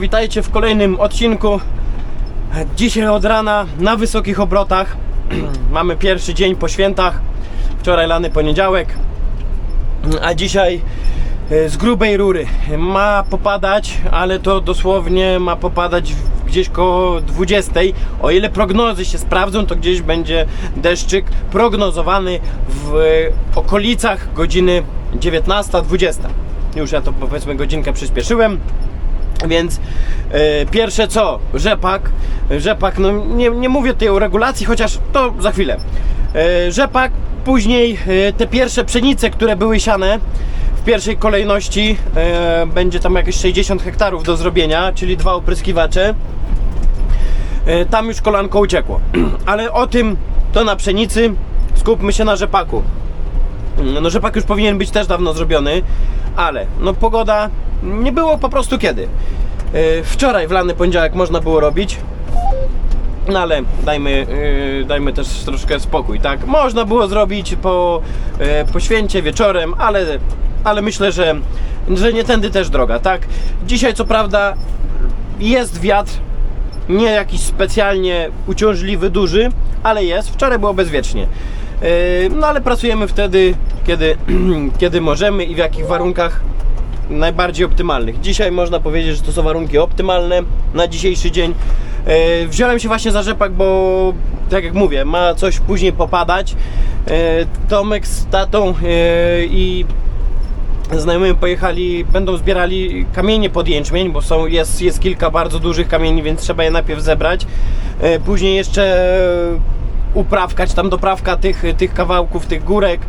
Witajcie w kolejnym odcinku. Dzisiaj od rana na wysokich obrotach. Mamy pierwszy dzień po świętach. Wczoraj lany poniedziałek. A dzisiaj e, z grubej rury. Ma popadać, ale to dosłownie ma popadać gdzieś koło 20. O ile prognozy się sprawdzą, to gdzieś będzie deszczyk prognozowany w e, okolicach godziny 19-20. Już ja to powiedzmy godzinkę przyspieszyłem. Więc e, pierwsze co, rzepak. Rzepak, no nie, nie mówię tutaj o regulacji, chociaż to za chwilę. E, rzepak, później e, te pierwsze pszenice, które były siane w pierwszej kolejności będzie tam jakieś 60 hektarów do zrobienia, czyli dwa opryskiwacze. Tam już kolanko uciekło. Ale o tym to na pszenicy, skupmy się na rzepaku. No rzepak już powinien być też dawno zrobiony, ale no pogoda nie było po prostu kiedy. Yy, Wczoraj w lany poniedziałek można było robić. No ale dajmy, yy, dajmy też troszkę spokój, tak? Można było zrobić po, yy, po święcie wieczorem, ale, ale myślę, że, że nie tędy też droga, tak? Dzisiaj co prawda jest wiatr, nie jakiś specjalnie uciążliwy, duży, ale jest. Wczoraj było bezwiecznie. No ale pracujemy wtedy, kiedy, kiedy możemy i w jakich warunkach najbardziej optymalnych. Dzisiaj można powiedzieć, że to są warunki optymalne na dzisiejszy dzień. Yy, Wziąłem się właśnie za rzepak, bo tak jak mówię, ma coś później popadać. Yy, Tomek z tatą yy, i znajomymi pojechali, będą zbierali kamienie pod jęczmień, bo są, jest, jest kilka bardzo dużych kamieni, więc trzeba je najpierw zebrać. E, Później jeszcze uprawka, czy tam doprawka tych, tych kawałków, tych górek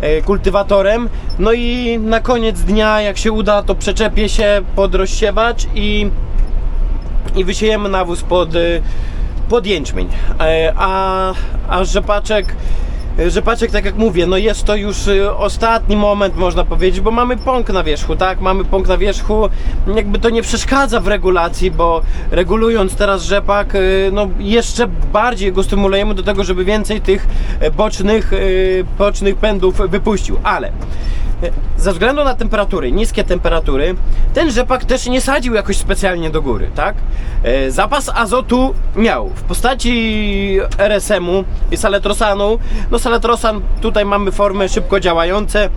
e, kultywatorem. No i na koniec dnia, jak się uda, to przeczepię się pod rozsiewacz i, i wysiejemy nawóz pod, y, pod jęczmień. E, A, a rzepaczek, rzepaczek, tak jak mówię, no jest to już y, ostatni moment, można powiedzieć, bo mamy pąk na wierzchu, tak? Mamy pąk na wierzchu, jakby to nie przeszkadza w regulacji, bo regulując teraz rzepak, y, no jeszcze bardziej go stymulujemy do tego, żeby więcej tych bocznych, y, bocznych pędów wypuścił, ale ze względu na temperatury, niskie temperatury, ten rzepak też nie sadził jakoś specjalnie do góry, tak? E, Zapas azotu miał w postaci RSM-u i saletrosanu. No saletrosan tutaj mamy formy szybko działające,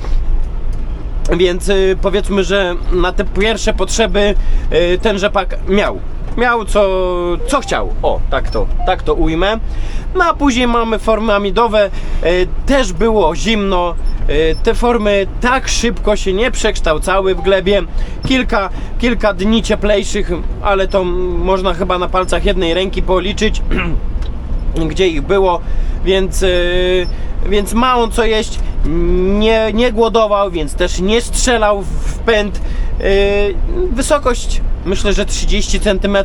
więc y, powiedzmy, że na te pierwsze potrzeby y, ten rzepak miał. Miał co, co chciał. O, tak to, tak to ujmę. No a później mamy formy amidowe. Y, też było zimno. Y, te formy tak szybko się nie przekształcały w glebie. Kilka, kilka dni cieplejszych, ale to można chyba na palcach jednej ręki policzyć. gdzie ich było, więc, yy, więc ma on co jeść, nie, nie głodował, więc też nie strzelał w pęd. Yy, wysokość myślę, że 30 cm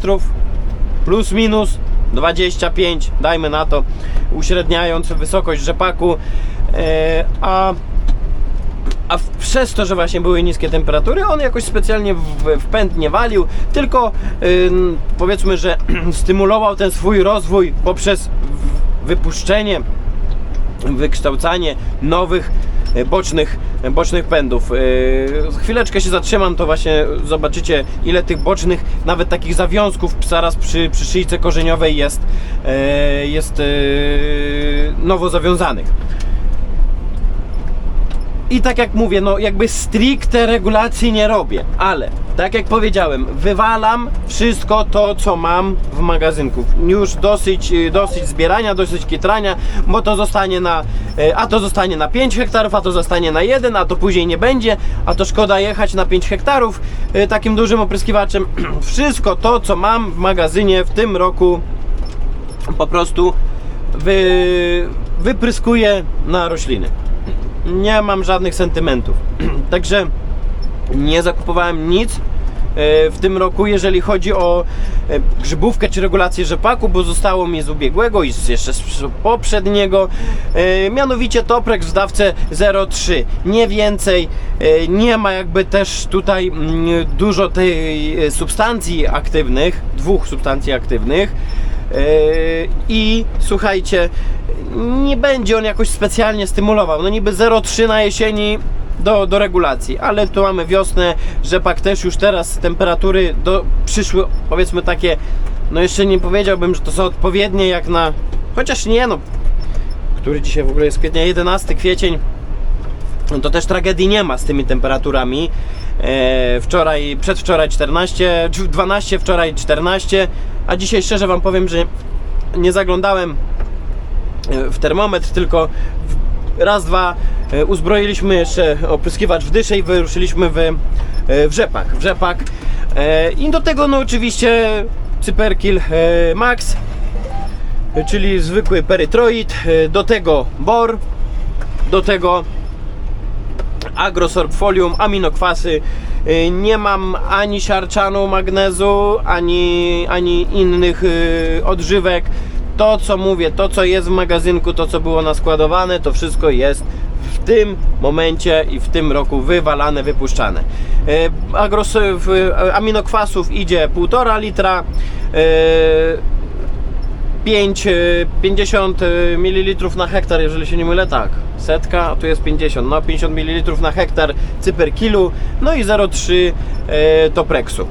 plus minus 25, dajmy na to, uśredniając wysokość rzepaku, a a przez to, że właśnie były niskie temperatury, on jakoś specjalnie w, w pęd nie walił, tylko ym, powiedzmy, że stymulował ten swój rozwój poprzez wypuszczenie, wykształcanie nowych e, bocznych, bocznych pędów. Yy, chwileczkę się zatrzymam, to właśnie zobaczycie ile tych bocznych, nawet takich zawiązków zaraz przy, przy szyjce korzeniowej jest, e, jest e, nowo zawiązanych. I tak jak mówię, no jakby stricte regulacji nie robię, ale tak jak powiedziałem, wywalam wszystko to, co mam w magazynku. Już dosyć, y, dosyć zbierania, dosyć kitrania, bo to zostanie na, y, a to zostanie na 5 hektarów, a to zostanie na 1, a to później nie będzie, a to szkoda jechać na 5 hektarów y, takim dużym opryskiwaczem. Wszystko to, co mam w magazynie w tym roku po prostu wy, wypryskuję na rośliny. Nie mam żadnych sentymentów. Także nie zakupowałem nic e, w tym roku, jeżeli chodzi o e, grzybówkę czy regulację rzepaku, bo zostało mi z ubiegłego i jeszcze z poprzedniego. E, Mianowicie Toprex w dawce 0,3. Nie więcej. Nie ma jakby też tutaj mm, dużo tej substancji aktywnych, dwóch substancji aktywnych. Yy, I słuchajcie, nie będzie on jakoś specjalnie stymulował. No niby 0,3 na jesieni do, do regulacji, ale tu mamy wiosnę, rzepak też już teraz temperatury do, przyszły powiedzmy takie, no jeszcze nie powiedziałbym, że to są odpowiednie jak na, chociaż nie no, który dzisiaj w ogóle jest kwietnia, 11 kwiecień, no to też tragedii nie ma z tymi temperaturami. E, wczoraj, przedwczoraj 14, czy 12, wczoraj 14, a dzisiaj szczerze Wam powiem, że nie zaglądałem e, w termometr, tylko raz, dwa e, uzbroiliśmy jeszcze opryskiwacz w dysze i wyruszyliśmy w, e, w rzepak. W rzepak. I do tego no oczywiście Cyperkil Max, czyli zwykły perytroid, do tego bor, do tego agrosorbfolium, aminokwasy. Y, Nie mam ani siarczanu magnezu, ani, ani innych y, odżywek. To co mówię, to co jest w magazynku, to co było naskładowane, to wszystko jest w tym momencie i w tym roku wywalane, wypuszczane. Y, Agros, aminokwasów idzie 1,5 litra. Y, 5, y, 50 ml na hektar, jeżeli się nie mylę, tak. Setka, tu jest 50, no 50 ml na hektar cyperkilu, no i 0,3 e, topreksu.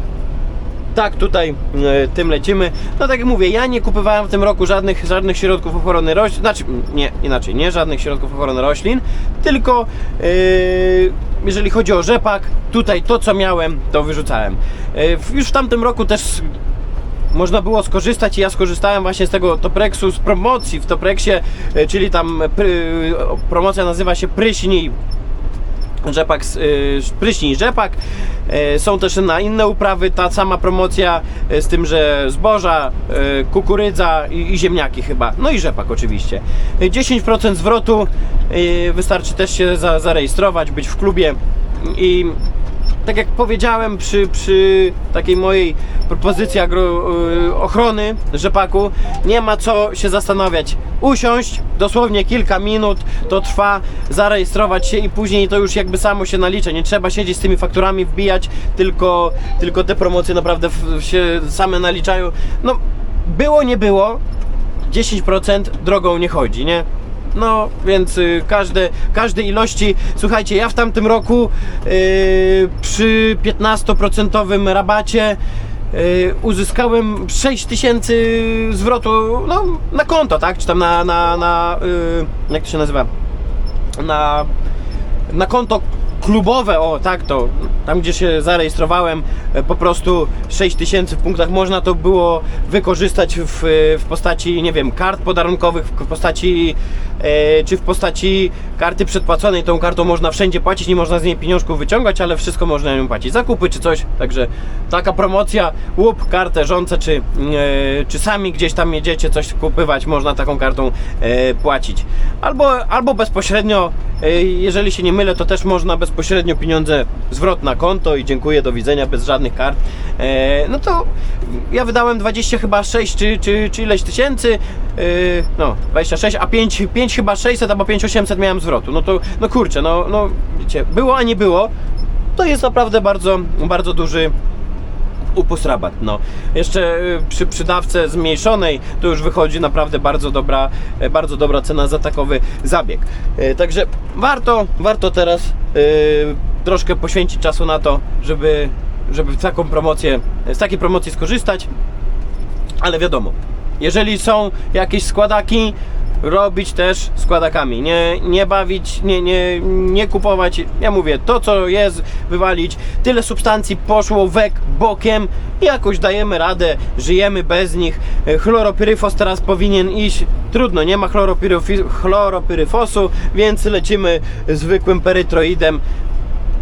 Tak, tutaj e, tym lecimy. No tak jak mówię, ja nie kupowałem w tym roku żadnych, żadnych środków ochrony roślin, znaczy nie, inaczej, nie żadnych środków ochrony roślin, tylko e, jeżeli chodzi o rzepak, tutaj to co miałem, to wyrzucałem. E, już w tamtym roku też można było skorzystać i ja skorzystałem właśnie z tego Topreksu z promocji w Topreksie, e, czyli tam pry, promocja nazywa się Pryśnij rzepak, y, pryśnij rzepak. E, Są też na inne uprawy ta sama promocja e, z tym, że zboża, e, kukurydza i, ziemniaki chyba. No i rzepak oczywiście. E, 10% zwrotu e, wystarczy też się za, zarejestrować, być w klubie i tak jak powiedziałem przy, przy takiej mojej propozycji agro, y, ochrony rzepaku, nie ma co się zastanawiać. Usiąść, dosłownie kilka minut to trwa, zarejestrować się i później to już jakby samo się nalicza. Nie trzeba siedzieć z tymi fakturami, wbijać, tylko, tylko te promocje naprawdę się same naliczają. No, było, nie było, 10% drogą nie chodzi, nie? No, więc y, każde, każde ilości. Słuchajcie, ja w tamtym roku y, przy 15% rabacie y, uzyskałem 6000 zwrotu no, na konto, tak? Czy tam na, na, na y, jak to się nazywa? Na, na konto klubowe, o tak to, tam gdzie się zarejestrowałem, e, po prostu 6000 w punktach można to było wykorzystać w, w postaci, nie wiem, kart podarunkowych, w postaci, czy w postaci karty przedpłaconej. Tą kartą można wszędzie płacić, nie można z niej pieniążków wyciągać, ale wszystko można nią płacić. Zakupy czy coś, także taka promocja, łup kartę żonce, czy, e, czy sami gdzieś tam jedziecie coś kupywać, można taką kartą e, płacić. Albo, albo bezpośrednio, e, jeżeli się nie mylę, to też można bezpośrednio pieniądze zwrot na konto i dziękuję, do widzenia, bez żadnych kart. E, no to ja wydałem 20 chyba 6 czy, czy, czy ileś tysięcy, e, no 26, a 5, 5 chyba 600 albo 5800 miałem zwrotu. No to, no kurczę, no, no wiecie, było a nie było, to jest naprawdę bardzo, bardzo duży upust rabat. No. Jeszcze y, przy przydawce zmniejszonej to już wychodzi naprawdę bardzo dobra, e, bardzo dobra cena za takowy zabieg. E, Także warto, warto teraz y, troszkę poświęcić czasu na to, żeby, żeby taką promocję, z takiej promocji skorzystać. Ale wiadomo, jeżeli są jakieś składaki, robić też składakami. Nie, nie bawić, nie, nie, nie kupować. Ja mówię, to co jest, wywalić. Tyle substancji poszło wek bokiem jakoś dajemy radę, żyjemy bez nich. E, Chloropyryfos teraz powinien iść. Trudno, nie ma chloropyryfosu, więc lecimy zwykłym perytroidem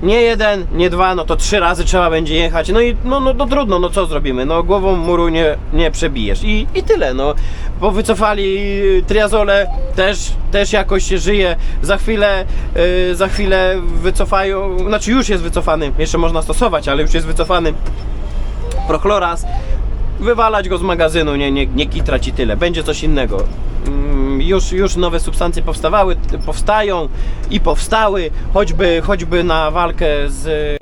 nie jeden, nie dwa, no to trzy razy trzeba będzie jechać. No i no, no, no trudno, no co zrobimy? No głową muru nie, nie przebijesz. I, I tyle, no. Bo wycofali triazole, też, też jakoś się żyje. Za chwilę, yy, za chwilę wycofają, znaczy już jest wycofany, jeszcze można stosować, ale już jest wycofany prochloraz. Wywalać go z magazynu, nie, nie, nie kitrać i tyle. Będzie coś innego. Mm, Już, już nowe substancje powstawały, powstają i powstały, choćby, choćby na walkę z,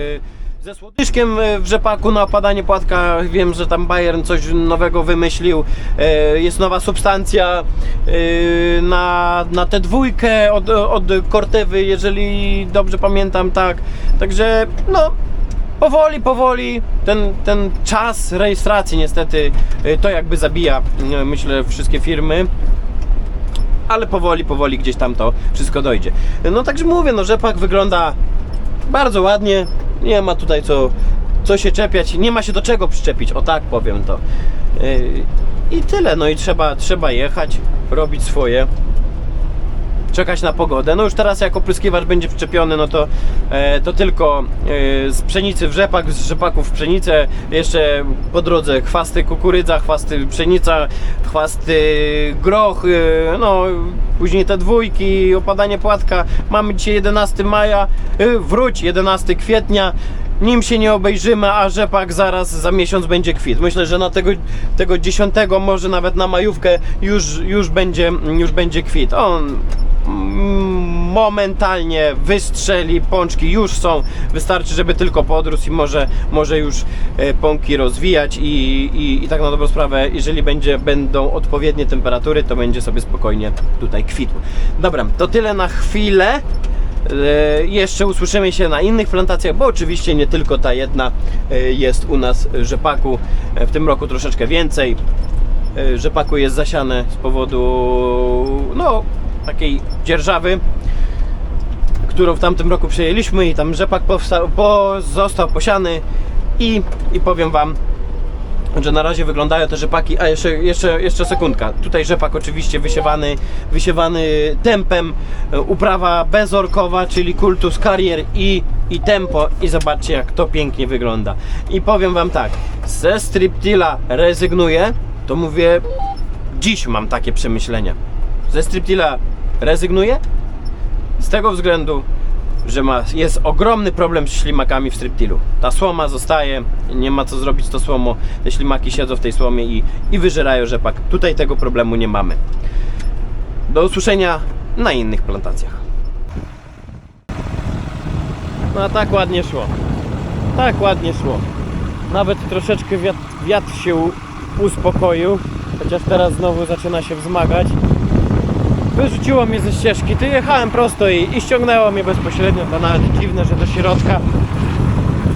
ze słodyczkiem e, w rzepaku na opadanie płatka. Wiem, że tam Bayern coś nowego wymyślił. E, Jest nowa substancja e, na, na tę dwójkę od, od Cortewy, jeżeli dobrze pamiętam, tak. Także no, powoli, powoli ten, ten czas rejestracji niestety e, to jakby zabija, myślę, wszystkie firmy ale powoli, powoli gdzieś tam to wszystko dojdzie. No także mówię, no rzepak wygląda bardzo ładnie, nie ma tutaj co, co się czepiać, nie ma się do czego przyczepić, o tak powiem to. Yy, I tyle, no i trzeba, trzeba jechać, robić swoje. Czekać na pogodę. No już teraz jak opryskiwacz będzie przyczepiony, no to, e, to tylko e, z pszenicy w rzepak, z rzepaków w pszenicę, jeszcze po drodze chwasty kukurydza, chwasty pszenica, chwasty groch, e, no później te dwójki, opadanie płatka. Mamy dzisiaj 11 maja, wróć 11 kwietnia. Nim się nie obejrzymy, a rzepak zaraz za miesiąc będzie kwit. Myślę, że na tego, tego 10, może nawet na majówkę już, już, będzie, już będzie kwit. On momentalnie wystrzeli, pączki już są, wystarczy, żeby tylko podrósł i może, może już e, pąki rozwijać i, i, i tak na dobrą sprawę, jeżeli będzie, będą odpowiednie temperatury, to będzie sobie spokojnie tutaj kwitł. Dobra, to tyle na chwilę. E, Jeszcze usłyszymy się na innych plantacjach, bo oczywiście nie tylko ta jedna e, jest u nas rzepaku. W tym roku troszeczkę więcej. Rzepaku jest zasiane z powodu no, takiej dzierżawy, którą w tamtym roku przejęliśmy i tam rzepak powstał, po, został posiany i, i powiem Wam, że na razie wyglądają te rzepaki, a jeszcze, jeszcze, jeszcze sekundka. Tutaj rzepak oczywiście wysiewany, wysiewany tempem, e, uprawa bezorkowa, czyli kultus karier i, i tempo i zobaczcie jak to pięknie wygląda. I powiem Wam tak, ze striptila rezygnuję, to mówię, dziś mam takie przemyślenia. Ze striptila rezygnuję z tego względu, że ma, jest ogromny problem z ślimakami w striptilu. Ta słoma zostaje, nie ma co zrobić z tą słomą. Te ślimaki siedzą w tej słomie i, i wyżerają rzepak. Tutaj tego problemu nie mamy. Do usłyszenia na innych plantacjach. No a tak ładnie szło. Tak ładnie szło. Nawet troszeczkę wiatr, wiatr się uspokoił, chociaż teraz znowu zaczyna się wzmagać. Wyrzuciło mnie ze ścieżki. Ty jechałem prosto i, i ściągnęło mnie bezpośrednio. To nawet dziwne, że do środka.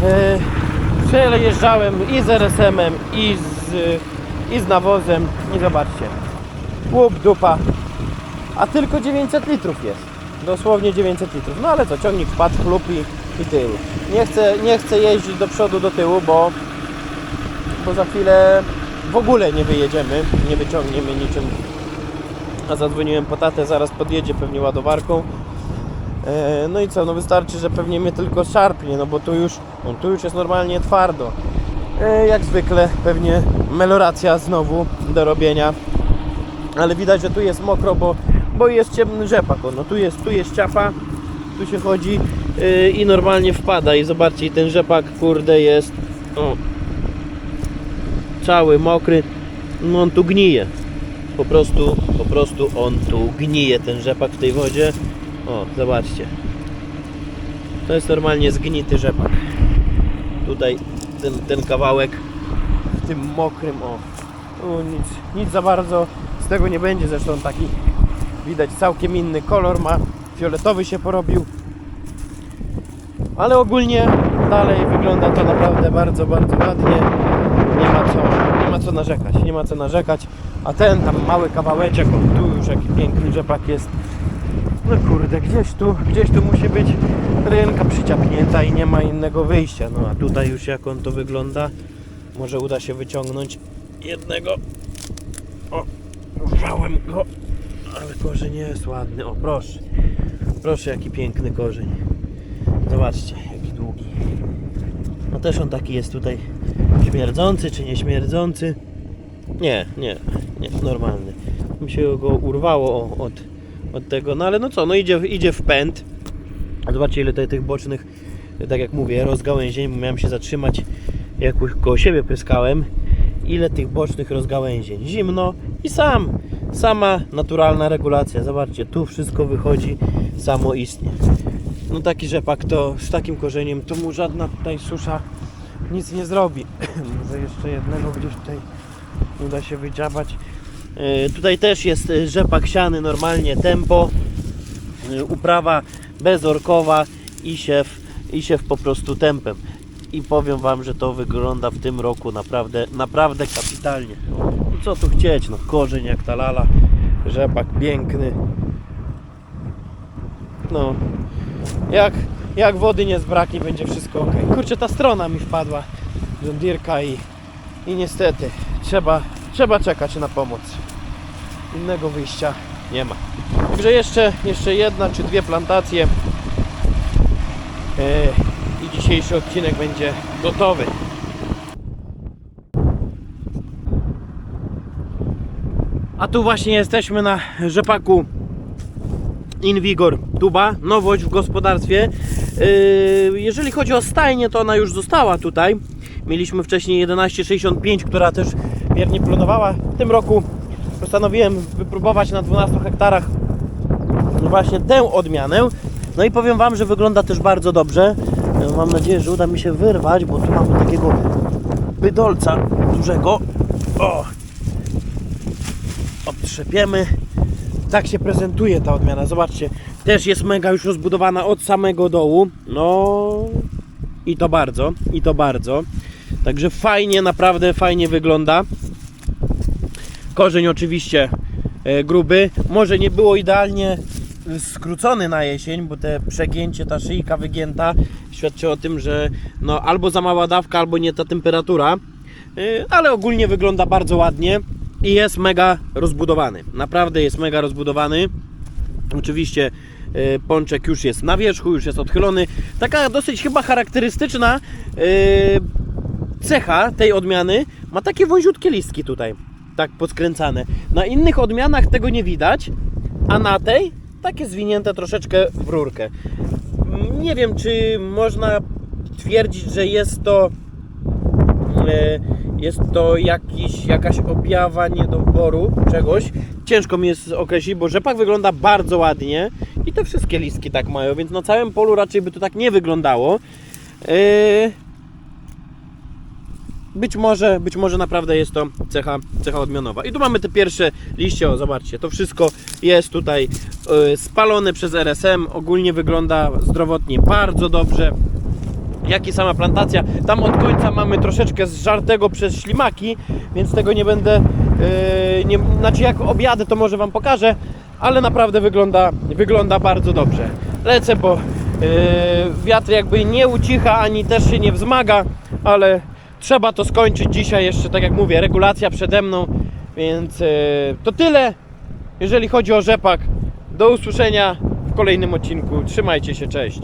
Yy, przejeżdżałem i z RSM-em, i z, i z nawozem. I zobaczcie. Łup, dupa. A tylko 900 litrów jest. Dosłownie 900 litrów. No ale co, ciągnik wpadł, chlup i, i tył. Nie chcę, nie chcę jeździć do przodu, do tyłu, bo, bo za chwilę w ogóle nie wyjedziemy, nie wyciągniemy niczym a zadzwoniłem po tatę, zaraz podjedzie pewnie ładowarką. E, No i co, no wystarczy, że pewnie mnie tylko szarpnie, no bo tu już, no tu już jest normalnie twardo. E, Jak zwykle pewnie meloracja znowu do robienia. Ale widać, że tu jest mokro, bo, bo jest ciemny rzepak. No tu jest, tu jest ciapa, tu się chodzi e, i normalnie wpada. I zobaczcie, ten rzepak kurde jest o, cały mokry. No on tu gnije po prostu, prostu on tu gnije ten rzepak w tej wodzie. O, zobaczcie. To jest normalnie zgnity rzepak. Tutaj ten, ten kawałek w tym mokrym, o. Tu nic, nic za bardzo z tego nie będzie, zresztą taki widać całkiem inny kolor ma. Fioletowy się porobił. Ale ogólnie dalej wygląda to naprawdę bardzo, bardzo ładnie. Nie ma co, nie ma co narzekać, nie ma co narzekać. A ten tam mały kawałeczek, tu już jaki piękny rzepak jest. No kurde, gdzieś tu, gdzieś tu musi być ręka przyciapnięta i nie ma innego wyjścia. No a tutaj już jak on to wygląda, może uda się wyciągnąć jednego. O, urwałem go, ale korzeń jest ładny. O, proszę, proszę jaki piękny korzeń. Zobaczcie, jaki długi. No też on taki jest tutaj śmierdzący czy nie śmierdzący. Nie, nie, nie, normalny. Mi się go urwało od, od tego, no ale no co, no idzie, idzie w pęd. Zobaczcie ile tutaj tych bocznych, tak jak mówię, rozgałęzień, bo miałem się zatrzymać, jak koło siebie pyskałem. Ile tych bocznych rozgałęzień. Zimno i sam, sama naturalna regulacja. Zobaczcie, tu wszystko wychodzi samoistnie. no taki rzepak to z takim korzeniem to mu żadna tutaj susza nic nie zrobi. Może jeszcze jednego gdzieś tutaj uda się wydziabać. E, Tutaj też jest e, rzepak siany normalnie, tempo, e, uprawa bezorkowa i siew, i siew po prostu tempem. I powiem Wam, że to wygląda w tym roku naprawdę, naprawdę kapitalnie. No co tu chcieć, no korzeń jak ta lala, rzepak piękny. No, jak, jak wody nie zbraknie, będzie wszystko ok. Kurczę, ta strona mi wpadła, John i, i niestety trzeba, trzeba czekać na pomoc. Innego wyjścia nie ma. Także jeszcze, jeszcze jedna czy dwie plantacje e, i dzisiejszy odcinek będzie gotowy. A tu właśnie jesteśmy na rzepaku Invigor tuba, nowość w gospodarstwie. Yy, Jeżeli chodzi o stajnię, to ona już została tutaj. Mieliśmy wcześniej 1165, która też wiernie plonowała. W tym roku postanowiłem wypróbować na 12 hektarach właśnie tę odmianę. No i powiem Wam, że wygląda też bardzo dobrze. Mam nadzieję, że uda mi się wyrwać, bo tu mamy takiego bydolca dużego. O! Odtrzepiemy tak się prezentuje ta odmiana. Zobaczcie, też jest mega już rozbudowana od samego dołu. No i to bardzo, i to bardzo. Także fajnie, naprawdę fajnie wygląda. Korzeń oczywiście e, gruby. Może nie było idealnie skrócony na jesień, bo te przegięcie, ta szyjka wygięta świadczy o tym, że no albo za mała dawka, albo nie ta temperatura. E, Ale ogólnie wygląda bardzo ładnie i jest mega rozbudowany. Naprawdę jest mega rozbudowany. Oczywiście e, pączek już jest na wierzchu, już jest odchylony. Taka dosyć chyba charakterystyczna e, cecha tej odmiany ma takie wąziutkie listki tutaj, tak podkręcane. Na innych odmianach tego nie widać, a na tej takie zwinięte troszeczkę w rurkę. Nie wiem, czy można twierdzić, że jest to e, jest to jakiś, jakaś objawa niedoboru czegoś. Ciężko mi jest określić, bo rzepak wygląda bardzo ładnie i te wszystkie listki tak mają, więc na całym polu raczej by to tak nie wyglądało. Yy, Być może, być może naprawdę jest to cecha, cecha odmianowa. I tu mamy te pierwsze liście, o zobaczcie, to wszystko jest tutaj yy, spalone przez RSM, ogólnie wygląda zdrowotnie bardzo dobrze jak i sama plantacja. Tam od końca mamy troszeczkę zżartego przez ślimaki, więc tego nie będę. Yy, nie, znaczy, jak objadę, to może Wam pokażę, ale naprawdę wygląda, wygląda bardzo dobrze. Lecę, bo yy, wiatr jakby nie ucicha ani też się nie wzmaga, ale trzeba to skończyć dzisiaj. Jeszcze, tak jak mówię, regulacja przede mną, więc yy, to tyle. Jeżeli chodzi o rzepak, do usłyszenia w kolejnym odcinku. Trzymajcie się, cześć.